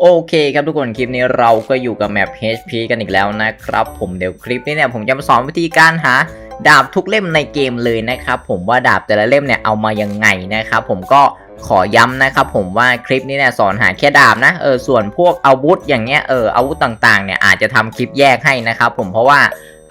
โอเคครับทุกคนคลิปนี้เราก็อยู่กับแมป HP กันอีกแล้วนะครับผมเดี๋ยวคลิปนี้เนี่ยผมจะมาสอนวิธีการหาดาบทุกเล่มในเกมเลยนะครับผมว่าดาบแต่ละเล่มเนี่ยเอามายังไงนะครับผมก็ขอย้ำนะครับผมว่าคลิปนี้เนี่ยสอนหาแค่ดาบนะเออส่วนพวกอาวุธอย่างเงี้ยเอออาวุธต่างๆเนี่ยอาจจะทำคลิปแยกให้นะครับผมเพราะว่า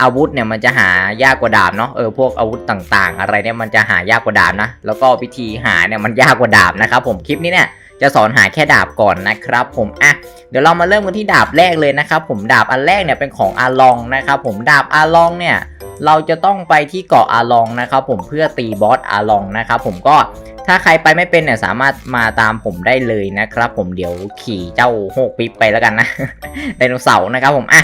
อาวุธเนี่ยมันจะหายากกว่าดาบเนาะเออพวกอาวุธต่างๆ อะไรเนี่ยมันจะหายากกว่าดาบนะแล้วก็วิธีหาเนี่ยมันยากกว่าดาบนะครับผมคลิปนี้เนี่ย จะสอนหาแค่ดาบก่อนนะครับผมอะเดี๋ยวเรามาเริ่มกันที่ดาบแรกเลยนะครับผมดาบอันแรกเนี่ยเป็นของอาลองนะครับผมดาบอาลองเนี่ยเราจะต้องไปที่เกาะอาลองนะครับผมเพื่อตีบอสอาลองนะครับผมก็ถ้าใครไปไม่เป็นเนี่ยสามารถมาตามผมได้เลยนะครับ ผมเดี๋ยวขี่เจ้าโฮกปิ๊บไปแล้วกันนะไดโนเสาร์นะครับผมอะ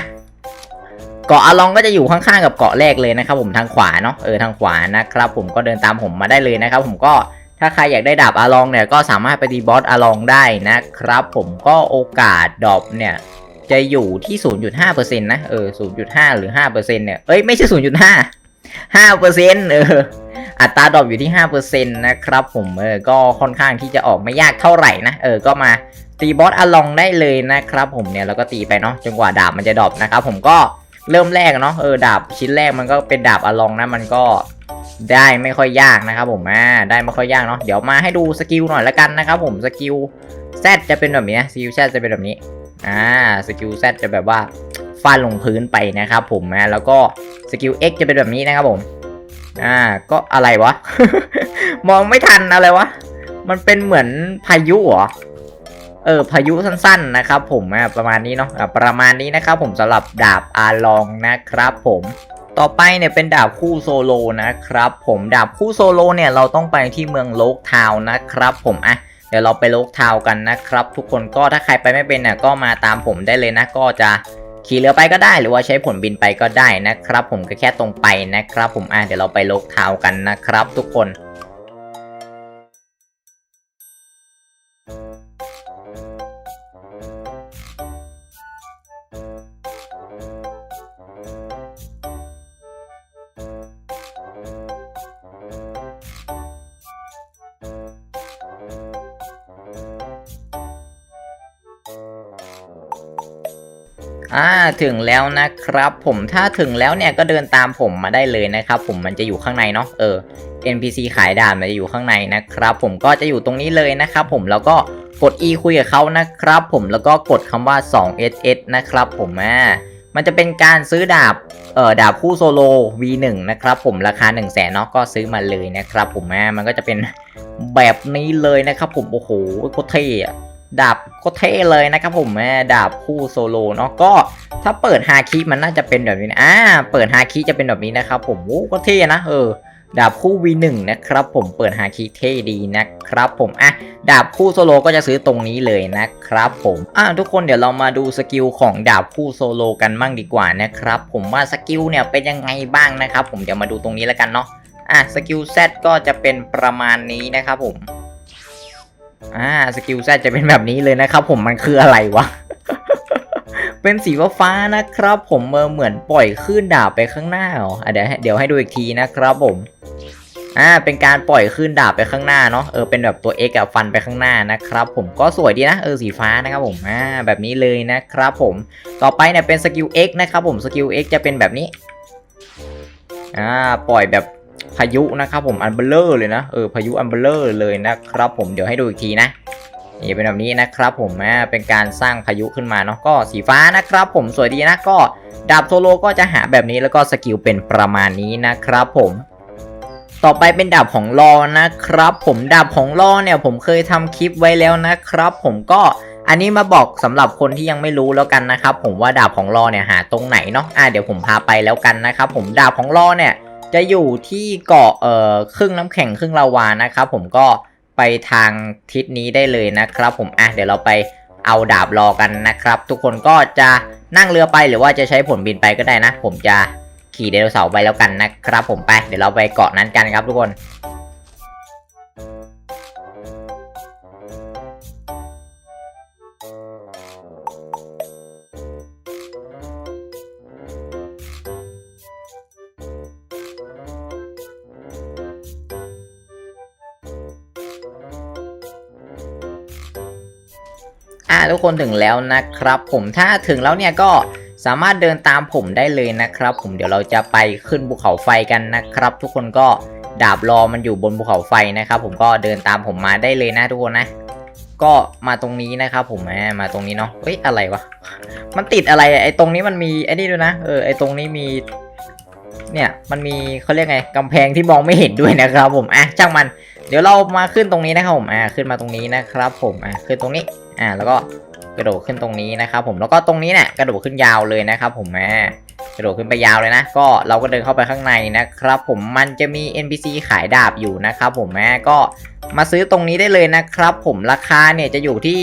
เกาะอาลองก็จะอยู่ข้างๆกับเกาะแรกเลยนะครับ ผมทางขวาเนาะเออทางขวานะครับผมก็เดินตามผมมาได้เลยนะครับ ผมก็ ถ้าใครอยากได้ดาบอาลองเนี่ยก็สามารถไปตีบอสอาลองได้นะครับ ผมก็โอกาสดรอปเนี่ยจะอยู่ที่ 0.5%นะเออ 0.5 หรือ 5%เนี่ย เอ้ย ไม่ใช่ 0.5 5%เออ อัตราดรอปอยู่ที่ 5%นะครับผม เออ ก็ค่อนข้างที่จะออกไม่ยากเท่าไหร่นะ เออ ก็มาตีบอสอลองได้เลยนะครับผมเนี่ย แล้วก็ตีไปเนาะ จนกว่าดาบมันจะดรอปนะครับผมก็เริ่มแรกเนาะ เออ ดาบชิ้นแรกมันก็เป็นดาบอลองนะ มันก็ ได้ไม่ค่อยยากนะครับผมอ่าได้ไม่ค่อยยากเนาะเดี๋ยวมาให้ดูสกิลหน่อยละกันนะครับผมสกิล Z จะเป็นแบบนี้สกิล Z จะเป็นแบบนี้อ่าสกิล Z จะแบบว่าฟาดลงพื้นไปนะครับผมนะแล้วก็สกิล X จะเป็นแบบนี้นะครับผมอ่าก็อะไรวะ มองไม่ทันอะไรวะ มันเป็นเหมือนพายุเหรอเออพายุสั้นๆนะครับผมอ่าประมาณนี้เนาะประมาณนี้นะครับผมสำหรับดาบอาลองนะครับผม ต่อไปเนี่ยเป็นดาบคู่โซโลนะครับ ผมดาบคู่โซโลเนี่ยเราต้องไปที่เมืองโลกทาวนะครับ ผมอะเดี๋ยวเราไปโลกทาวกันนะครับ ทุกคนก็ถ้าใครไปไม่เป็นเนี่ยก็มาตามผมได้เลยนะก็จะขี่เรือไปก็ได้หรือว่าใช้ผลบินไปก็ได้นะครับ ผมก็แค่ตรงไปนะครับ ผมอะเดี๋ยวเราไปโลกทาวกันนะครับ ทุกคน อ่าถึงแล้วนะครับ ผมถ้าถึงแล้วเนี่ยก็เดินตามผมมาได้เลยนะครับ ผมมันจะอยู่ข้างในเนาะเออ NPC ขายด่านมันจะอยู่ข้างในนะครับ ผมก็จะอยู่ตรงนี้เลยนะครับ ผมแล้วก็กด E คุยกับเขานะครับ ผมแล้วก็กดคำว่า 2SS นะครับ ผมอ่ามันจะเป็นการซื้อดาบเอ่อดาบคู่โซโล V1 นะครับ ผมราคา 1 0 0 0 0แสนเนาะก็ซื้อมาเลยนะครับ ผมอ่ามันก็จะเป็นแบบนี้เลยนะครับ ผมโอ้โหโคตรเท่อะ ดาบโคตรเท่เลยนะครับผมแม่ดาบคู่โซโลเนาะก็ถ้าเปิดฮาคิมันน่าจะเป็นแบบนี้นะอ่าเปิดฮาคิจะเป็นแบบนี้นะครับผมโอ้ก็เท่นะเออดาบคู่ V1 นะครับผมเปิดฮาคิเท่ดีนะครับผมอะดาบคู่โซโลก็จะซื้อตรงนี้เลยนะครับผมอะทุกคนเดี๋ยวเรามาดูสกิลของดาบคู่โซโลกันบ้างดีกว่านะครับผมว่าสกิลเนี่ยเป็นยังไงบ้างนะครับผมเดี๋ยวมาดูตรงนี้แล้วกันเนาะอะสกิล Z ก็จะเป็นประมาณนี้นะครับผม อ่าสกิลแซจะเป็นแบบนี้เลยนะครับ ผมมันคืออะไรวะ เป็นสีฟ้านะครับ ผมเออเหมือนปล่อยคลื่นดาบไปข้างหน้าเหรออเดี๋ยวเดี๋ยวให้ดูอีกทีนะครับผมอ่าเป็นการปล่อยคลื่นดาบไปข้างหน้าเนาะเออเป็นแบบตัว X กับฟันไปข้างหน้านะครับ ผมก็สวยดีนะเออสีฟ้านะครับผมอ่าแบบนี้เลยนะครับผมต่อไปเนี่ยเป็นสกิล X นะครับผมสกิล X จะเป็นแบบนี้อ่าปล่อยแบบ พายุนะครับผมอันเบลเลอร์เลยนะเออพายุอันเบลเลอร์เลยนะครับผมเดี๋ยวให้ดูอีกทีนะนี่เป็นแบบนี้นะครับผมอ่าเป็นการสร้างพายุขึ้นมาเนาะก็สีฟ้านะครับผมสวยดีนะก็ดาบโซโลก็จะหาแบบนี้แล้วก็สกิลเป็นประมาณนี้นะครับผมต่อไปเป็นดาบของลอนะครับ ผมดาบของลอเนี่ยผมเคยทำคลิปไว้แล้วนะครับ ผมก็อันนี้มาบอกสำหรับคนที่ยังไม่รู้แล้วกันนะครับ ผมว่าดาบของลอเนี่ยหาตรงไหนเนาะอ่าเดี๋ยวผมพาไปแล้วกันนะครับผมดาบของลอเนี่ย จะอยู่ที่เกาะเอ่อครึ่งน้ำแข็งครึ่งลาวานะครับผมก็ไปทางทิศนี้ได้เลยนะครับ ผมอะเดี๋ยวเราไปเอาดาบรอกันนะครับ ทุกคนก็จะนั่งเรือไปหรือว่าจะใช้ผลบินไปก็ได้นะ ผมจะขี่ไดโนเสาร์ไปแล้วกันนะครับ ผมไปเดี๋ยวเราไปเกาะนั้นกันครับทุกคน อ่าทุกคนถึงแล้วนะครับ ผมถ้าถึงแล้วเนี่ยก็สามารถเดินตามผมได้เลยนะครับ ผมเดี๋ยวเราจะไปขึ้นภูเขาไฟกันนะครับ ทุกคนก็ดาบรอมันอยู่บนภูเขาไฟนะครับ ผมก็เดินตามผมมาได้เลยนะทุกคนนะ ก็มาตรงนี้นะครับ ผมมมาตรงนี้เนาะเฮ้ยอะไรวะมันติดอะไรไอ้ตรงนี้มันมีไอ้นี่ด้วยนะเออไอ้ตรงนี้มี เนี่ยมันมีเขาเรียกไงกำแพงที่มองไม่เห็นด้วยนะครับ ผมอะช่างมัน เดี๋ยวเรามาขึ้นตรงนี้นะครับผมอ่าขึ้นมาตรงนี้นะครับ ผมอ่าขึ้นตรงนี้ อ่าแล้วก็กระโดดขึ้นตรงนี้นะครับผมแล้วก็ตรงนี้เนี่ยกระโดดขึ้นยาวเลยนะครับผมอ่กระโดดขึ้นไปยาวเลยนะ ก็เราก็เดินเข้าไปข้างในนะครับ ผมมันจะมี NPC ขายดาบอยู่นะครับผมแม่ก็มาซื้อตรงนี้ได้เลยนะครับ ผมราคาเนี่ยจะอยู่ที่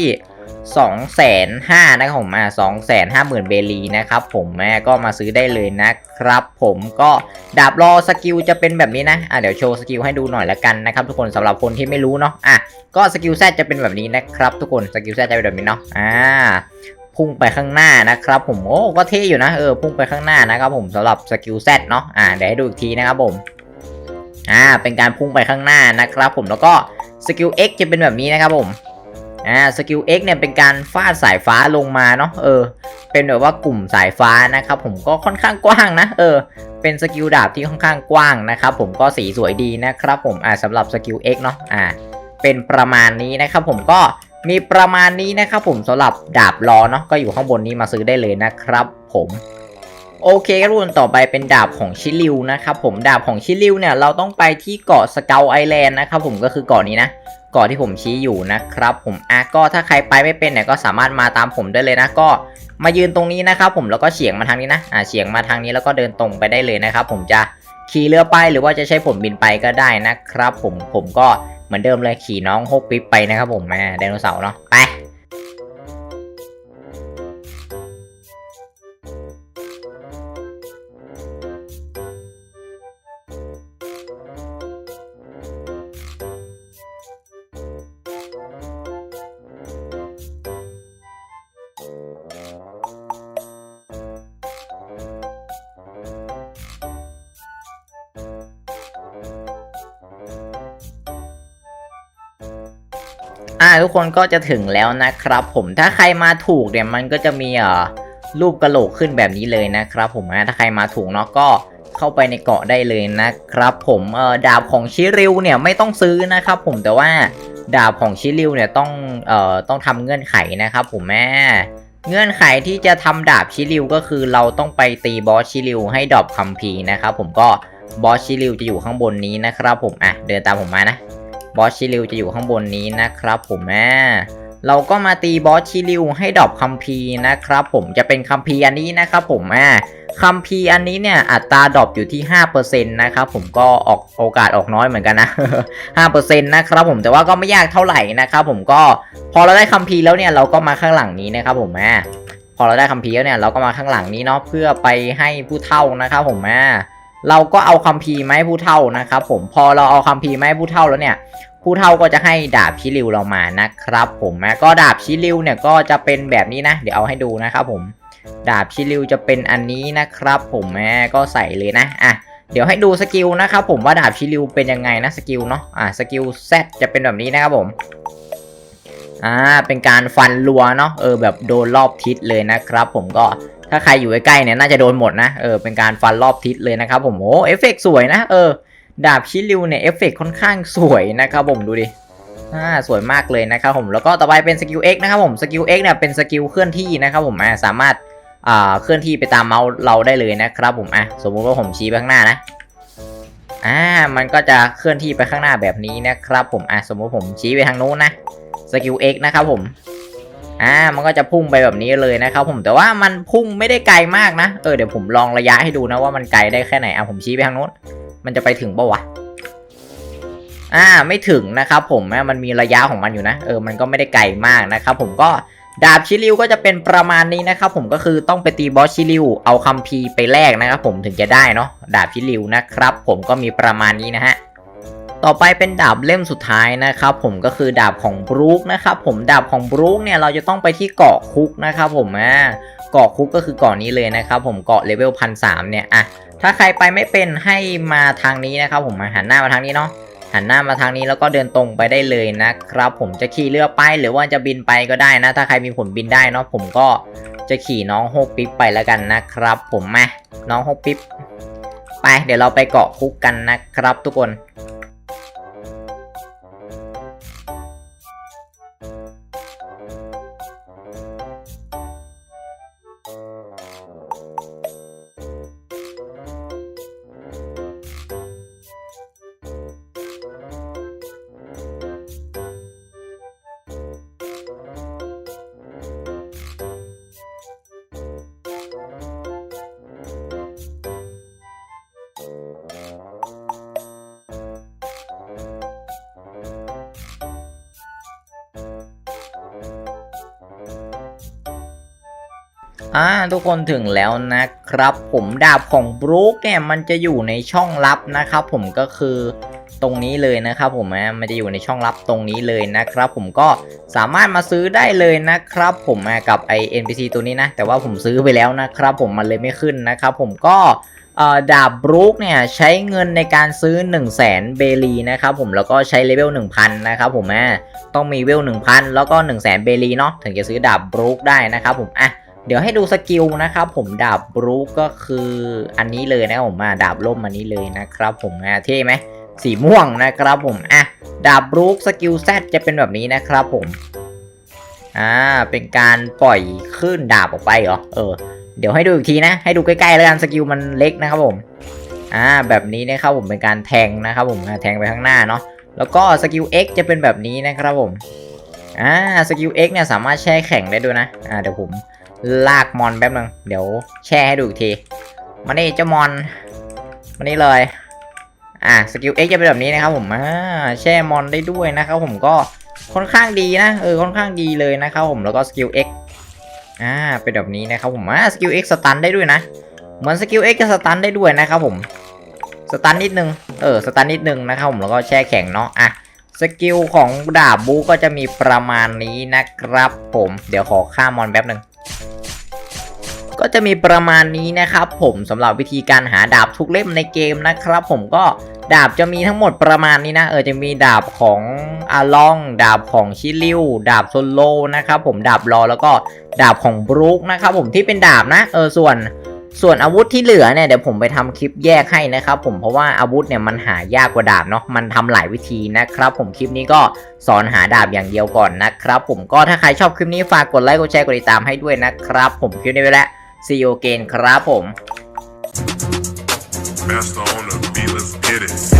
2องแสนห้านะครับผมอ่าสองแสนห้าหมื่นเบลีนะครับผมแม่ก็มาซื้อได้เลยนะครับ ผมก็ดาบรอสกิลจะเป็นแบบนี้นะอ่าเดี๋ยวโชว์สกิลให้ดูหน่อยละกันนะครับทุกคนสำหรับคนที่ไม่รู้เนาะอะก็สกิลแซจะเป็นแบบนี้นะครับ ทุกคนสกิลแซจะเป็นแบบนี้เนาะอ่าพุ่งไปข้างหน้านะครับ ผมโอ้ก็เท่อยู่นะเออพุ่งไปข้างหน้านะครับผมสำหรับสกิล Z เนาะอ่าเดี๋ยวให้ดูอีกทีนะครับผมอ่าเป็นการพุ่งไปข้างหน้านะครับ ผมแล้วก็สกิล X จะเป็นแบบนี้นะครับผม อ่าสกิล X เนี่ยเป็นการฟาดสายฟ้าลงมาเนาะเออ เป็นแบบว่ากลุ่มสายฟ้านะครับผมก็ค่อนข้างกว้างนะเออ เป็นสกิลดาบที่ค่อนข้างกว้างนะครับผมก็สีสวยดีนะครับผมอ่าสำหรับสกิล X เนาะอ่า เป็นประมาณนี้นะครับผมก็มีประมาณนี้นะครับผมสำหรับดาบล้อเนาะก็อยู่ข้างบนนี้มาซื้อได้เลยนะครับผมโอเคครับทุกคนต่อไปเป็นดาบของชิลิวนะครับผมดาบของชิลิวเนี่ยเราต้องไปที่เกาะสเกลไอแลนด์นะครับผมก็คือเกาะนี้นะ กาะที่ผมชี้อยู่นะครับ ผมอะก็ถ้าใครไปไม่เป็นเนี่ยก็สามารถมาตามผมได้เลยนะก็มายืนตรงนี้นะครับ ผมแล้วก็เฉียงมาทางนี้นะอ่าเฉียงมาทางนี้แล้วก็เดินตรงไปได้เลยนะครับ ผมจะขี่เรือไปหรือว่าจะใช้ผมบินไปก็ได้นะครับ ผมผมก็เหมือนเดิมเลยขี่น้องฮกปิ๊บไปนะครับ ผมแม่ไดโนเสาร์เนาะไป อ่าทุกคนก็จะถึงแล้วนะครับ ผมถ้าใครมาถูกเนี่ยมันก็จะมีเอ่อรูปกระโหลกขึ้นแบบนี้เลยนะครับ ผมอะถ้าใครมาถูกเนาะก็เข้าไปในเกาะได้เลยนะครับ ผมเอ่อดาบของชิริวเนี่ยไม่ต้องซื้อนะครับ ผมแต่ว่าดาบของชิริวเนี่ยต้องเอ่อต้องทำเงื่อนไขนะครับ ผมแม่เงื่อนไขที่จะทำดาบชิริวก็คือเราต้องไปตีบอสชิริวให้ดรอปคัมภีนะครับ ผมก็บอสชิริวจะอยู่ข้างบนนี้นะครับ ผมอะเดินตามผมมานะ บอสชิลิวจะอยู่ข้างบนนี้นะครับผมแม่เราก็มาตีบอสชิลิวให้ดรอปคัมภีร์นะครับผมจะเป็นคัมภีร์อันนี้นะครับผมแม่คัมภีร์อันนี้เนี่ยอัตราดรอปอยู่ที่5%นะครับผมก็ออกโอกาสออกน้อยเหมือนกันนะ5%นะครับผมแต่ว่าก็ไม่ยากเท่าไหร่นะครับผมก็พอเราได้คัมภีร์แล้วเนี่ยเราก็มาข้างหลังนี้นะครับผมแม่พอเราได้คัมภีร์แล้วเนี่ยเราก็มาข้างหลังนี้เนาะเพื่อไปให้ผู้เฒ่านะครับผมแม่ เราก็เอาคัมภีร์มาให้ผู้เฒ่านะครับผมพอเราเอาคัมภีร์มาให้ผู้เฒ่าแล้วเนี่ย ผู้เฒ่าก็จะให้ดาบชิริวเรามานะครับ ผมนะก็ดาบชิริวเนี่ยก็จะเป็นแบบนี้นะ เดี๋ยวเอาให้ดูนะครับผม ดาบชิริวจะเป็นอันนี้นะครับ ผมแม่ก็ใส่เลยนะอะเดี๋ยวให้ดูสกิลนะครับผมว่าดาบชิริวเป็นยังไงนะสกิลเนาะอะสกิล Z จะเป็นแบบนี้นะครับผมอ่าเป็นการฟันรัวเนาะเออแบบโดนรอบทิศเลยนะครับ ผมก็ ถ้าใครอยู่ใกล้ๆเนี่ยน่าจะโดนหมดนะ เออ เป็นการฟันรอบทิศเลยนะครับ ผมโอ้เอฟเฟกต์สวยนะ เออ ดาบชิลิวเนี่ยเอฟเฟกต์ค่อนข้างสวยนะครับผมดูดิอ่าสวยมากเลยนะครับผม แล้วก็ต่อไปเป็นสกิล X นะครับผม สกิล X เนี่ยเป็นสกิลเคลื่อนที่นะครับผมอ่าสามารถอ่าเคลื่อนที่ไปตามเมาส์เราได้เลยนะครับผมอะสมมุติว่าผมชี้ไปข้างหน้านะอ่ามันก็จะเคลื่อนที่ไปข้างหน้าแบบนี้นะครับผมอะสมมุติผมชี้ไปทางโน้นนะสกิล X นะครับผม อ่ามันก็จะพุ่งไปแบบนี้เลยนะครับผมแต่ว่ามันพุ่งไม่ได้ไกลมากนะเออเดี๋ยวผมลองระยะให้ดูนะว่ามันไกลได้แค่ไหนอะผมชี้ไปทางโน้นมันจะไปถึงปะวะอ่าไม่ถึงนะครับผมอะมันมีระยะของมันอยู่นะ เออมันก็ไม่ได้ไกลมากนะครับผมก็ดาบชิลิวก็จะเป็นประมาณนี้นะครับผมก็คือต้องไปตีบอสชิลิวเอาคัมภีร์ไปแลกนะครับผมถึงจะได้เนาะดาบชิลิวนะครับผมก็มีประมาณนี้นะฮะ ต่อไปเป็นดาบเล่มสุดท้ายนะครับผมก็คือดาบของบรูคนะครับผมดาบของบรูคเนี่ยเราจะต้องไปที่เกาะคุกนะครับผมอ่าเกาะคุกก็คือเกาะนี้เลยนะครับผมเกาะเลเวลพันสเนี่ยอะถ้าใครไปไม่เป็นให้มาทางนี้นะครับผมมาหันหน้ามาทางนี้เนาะหันหน้ามาทางนี้แล้วก็เดินตรงไปได้เลยนะครับ ผมจะขี่เรือไปหรือว่าจะบินไปก็ได้นะ ถ้าใครมีผลบินได้เนาะผมก็จะขี่น้องโฮปปิ๊บไปแล้วกันนะครับ ผมมาน้องโฮปปิ๊บไปเดี๋ยวเราไปเกาะคุกกันนะครับ ทุกคน อ่าทุกคนถึงแล้วนะครับ ผมดาบของบรู๊คเนี่ยมันจะอยู่ในช่องลับนะครับ ผมก็คือตรงนี้เลยนะครับผมนะมันจะอยู่ในช่องลับตรงนี้เลยนะครับ ผมก็สามารถมาซื้อได้เลยนะครับ ผมนะกับไอ NPC ตัวนี้นะ แต่ว่าผมซื้อไปแล้วนะครับ ผมมันเลยไม่ขึ้นนะครับ ผมก็ดาบบรู๊คเนี่ยใช้เงินในการซื้อ 1 0 0 0 0แสนเบลีนะครับผมแล้วก็ใช้เลเวล 1000 นะครับผมนะต้องมีเวล 1000 แล้วก็ 1 0 0 0 0แสนเบลีเนาะถึงจะซื้อดาบบรู๊คได้นะครับผมอะ เดี๋ยวให้ดูสกิลนะครับผมดาบบรูคก็คืออันนี้เลยนะผมมาดาบล่มอันนี้เลยนะครับ ผมอะเท่ไหมสีม่วงนะครับผมอะดาบบรูคสกิลแซจะเป็นแบบนี้นะครับผมอ่าเป็นการปล่อยคลื่นดาบออกไปเหรอเออเดี๋ยวให้ดูอีกทีนะ ให้ดูใกล้ๆแล้วกันสกิลมันเล็กนะครับผมอ่าแบบนี้นะครับผมเป็นการแทงนะครับผมแทงไปข้างหน้าเนาะแล้วก็สกิล X จะเป็นแบบนี้นะครับผมอ่าสกิล X เนี่ยสามารถแช่แข็งได้ด้วยนะอ่าเดี๋ยวผม ลากมอนแป๊บนึง เดี๋ยวแช่ให้ดูอีกที มานี่เจ้ามอน มานี่เลย อะสกิล X จะเป็นแบบนี้นะครับผมอ่าแช่มอนได้ด้วยนะครับผมก็ค่อนข้างดีนะเออค่อนข้างดีเลยนะครับผมแล้วก็สกิล X อ่าเป็นแบบนี้นะครับผมอ่าสกิล X สตันได้ด้วยนะเหมือนสกิล X จะสตันได้ด้วยนะครับผมสตันนิดนึงเออสตันนิดนึงนะครับผมแล้วก็แช่แข็งเนาะอะสกิลของดาบบูก็จะมีประมาณนี้นะครับผม เดี๋ยวขอฆ่ามอนแป๊บนึง ก็จะมีประมาณนี้นะครับผมสำหรับวิธีการหาดาบทุกเล่มในเกมนะครับ ผมก็ดาบจะมีทั้งหมดประมาณนี้นะเออจะมีดาบของอาลอง ดาบของชิลิวดาบโซโลนะครับผมดาบรอแล้วก็ดาบของบรูคนะครับผมที่เป็นดาบนะเออส่วนส่วนอาวุธที่เหลือเนี่ยเดี๋ยวผมไปทำคลิปแยกให้นะครับผมเพราะว่าอาวุธเนี่ยมันหายากกว่าดาบเนาะมันทำหลายวิธีนะครับ ผมคลิปนี้ก็สอนหาดาบอย่างเดียวก่อนนะครับ ผมก็ถ้าใครชอบคลิปนี้ฝากกดไลค์กดแชร์กดติดตามให้ด้วยนะครับ ผมคลิปนี้ไปแล้ว See you again ครับผม Master on the beat, let's get it.